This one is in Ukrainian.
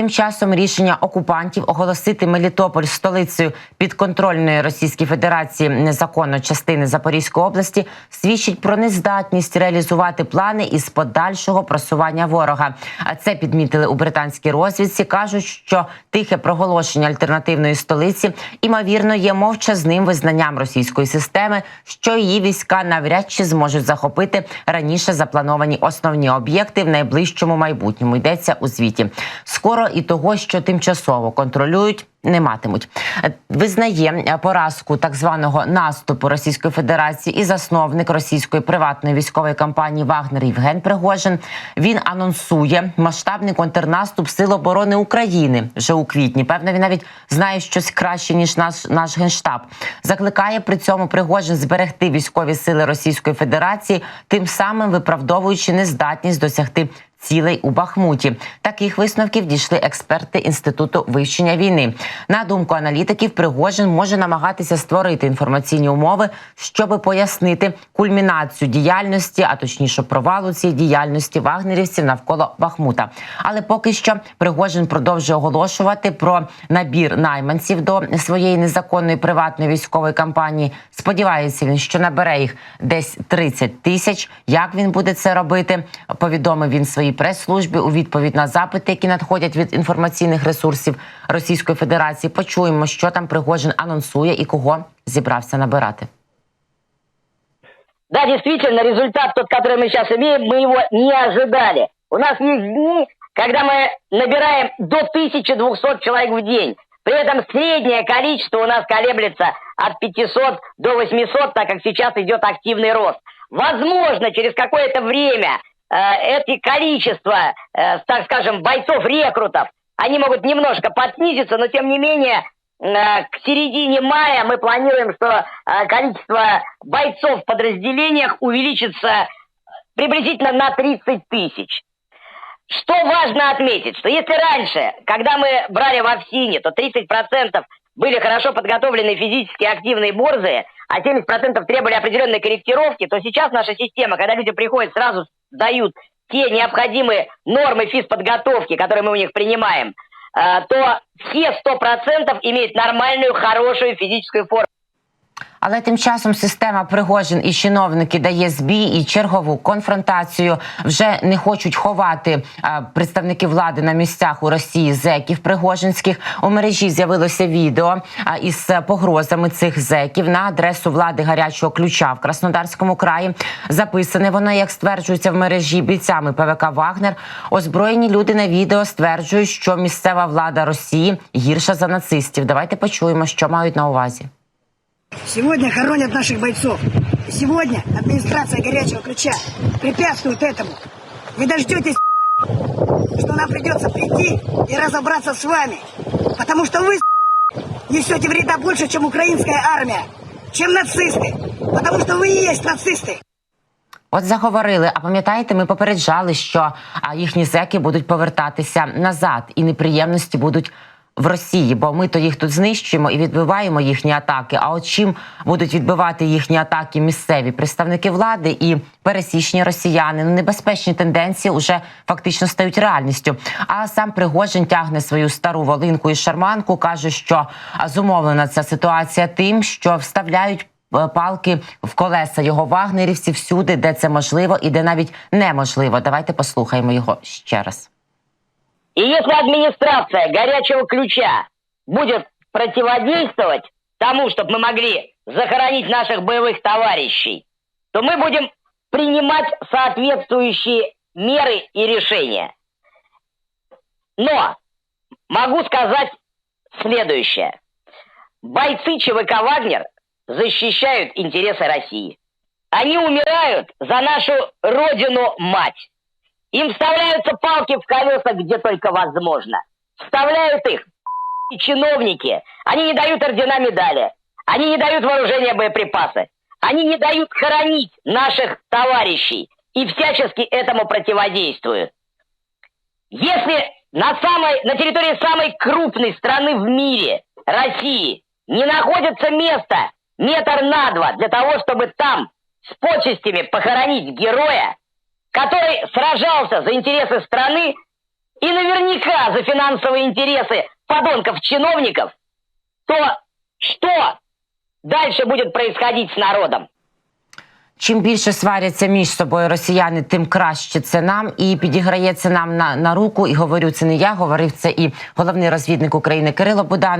Тим часом рішення окупантів оголосити Мелітополь столицею підконтрольної Російській Федерації незаконно частини Запорізької області свідчить про нездатність реалізувати плани із подальшого просування ворога. А це підмітили у британській розвідці. кажуть, що тихе проголошення альтернативної столиці імовірно є мовчазним визнанням російської системи, що її війська навряд чи зможуть захопити раніше заплановані основні об'єкти в найближчому майбутньому. Йдеться у звіті. Скоро і того, що тимчасово контролюють. Не матимуть, визнає поразку так званого наступу Російської Федерації і засновник російської приватної військової компанії Вагнер Євген Пригожин. Він анонсує масштабний контрнаступ Сил оборони України вже у квітні. Певно, він навіть знає щось краще ніж наш наш генштаб. Закликає при цьому Пригожин зберегти військові сили Російської Федерації, тим самим виправдовуючи нездатність досягти цілей у Бахмуті. Таких висновків дійшли експерти інституту вивчення війни. На думку аналітиків, Пригожин може намагатися створити інформаційні умови, щоб пояснити кульмінацію діяльності, а точніше провалу цієї діяльності вагнерівців навколо Бахмута. Але поки що Пригожин продовжує оголошувати про набір найманців до своєї незаконної приватної військової кампанії. Сподівається він, що набере їх десь 30 тисяч. Як він буде це робити? Повідомив він своїй прес-службі у відповідь на запити, які надходять від інформаційних ресурсів Російської Федерації. Почуємо, що там Пригожин анонсує і кого зібрався набирати. Да, действительно, результат тот, который мы сейчас имеем, мы его не ожидали. У нас есть дни, когда мы набираем до 1200 человек в день. При этом среднее количество у нас колеблется от 500 до 800, так как сейчас идет активный рост. Возможно, через какое-то время э, эти количества, э, так скажем, бойцов-рекрутов, они могут немножко подснизиться, но тем не менее Э, к середине мая мы планируем, что количество бойцов в подразделениях увеличится приблизительно на 30 тысяч. Что важно отметить, что если раньше, когда мы брали в Овсине, то 30% были хорошо подготовленные физически активные борзые, а 70% требовали определенной корректировки, то сейчас наша система, когда люди приходят, сразу дают те необходимые нормы физподготовки, которые мы у них принимаем – Э, то все 100% имеют нормальную, хорошую физическую форму. Але тим часом система Пригожин і чиновники дає збій і чергову конфронтацію. Вже не хочуть ховати представники влади на місцях у Росії зеків Пригожинських. У мережі з'явилося відео із погрозами цих зеків на адресу влади гарячого ключа в Краснодарському краї. Записане воно, як стверджується в мережі бійцями ПВК Вагнер. Озброєні люди на відео стверджують, що місцева влада Росії гірша за нацистів. Давайте почуємо, що мають на увазі. Сегодня хоронят наших бойцов. И сегодня администрация горячего ключа препятствует этому. Вы дождетесь, что нам придется прийти и разобраться с вами. Потому что вы несете вреда больше, чем украинская армия, чем нацисты. Потому что вы и есть нацисты. От заговорили. А пам'ятаєте, ми попереджали, що а, їхні зеки будуть повертатися назад, і неприємності будуть в Росії, бо ми то їх тут знищуємо і відбиваємо їхні атаки. А от чим будуть відбивати їхні атаки місцеві представники влади і пересічні росіяни? Ну небезпечні тенденції вже фактично стають реальністю. А сам Пригожин тягне свою стару волинку і шарманку, каже, що зумовлена ця ситуація тим, що вставляють. е, Палки в колеса його вагнерівці всюди, де це можливо, і де навіть неможливо. Давайте послухаємо його ще раз. И если администрация горячего ключа будет противодействовать тому, чтобы мы могли захоронить наших боевых товарищей, то мы будем принимать соответствующие меры и решения. Но могу сказать следующее. Бойцы ЧВК «Вагнер» защищают интересы России. Они умирают за нашу родину-мать. Им вставляются палки в колеса, где только возможно. Вставляют их чиновники. Они не дают ордена медали. Они не дают вооружения боеприпасы. Они не дают хоронить наших товарищей. И всячески этому противодействуют. Если на, самой, на территории самой крупной страны в мире, России, не находится место метр на два для того, чтобы там с почестями похоронить героя, который сражался за интересы страны, и наверняка за финансовые интересы подонков-чиновников, то что дальше будет происходить с народом? Чим більше сваряться між собою росіяни, тим краще це нам і підіграє це нам на, на руку. І говорю це не я, говорив це і головний розвідник України Кирило Будан.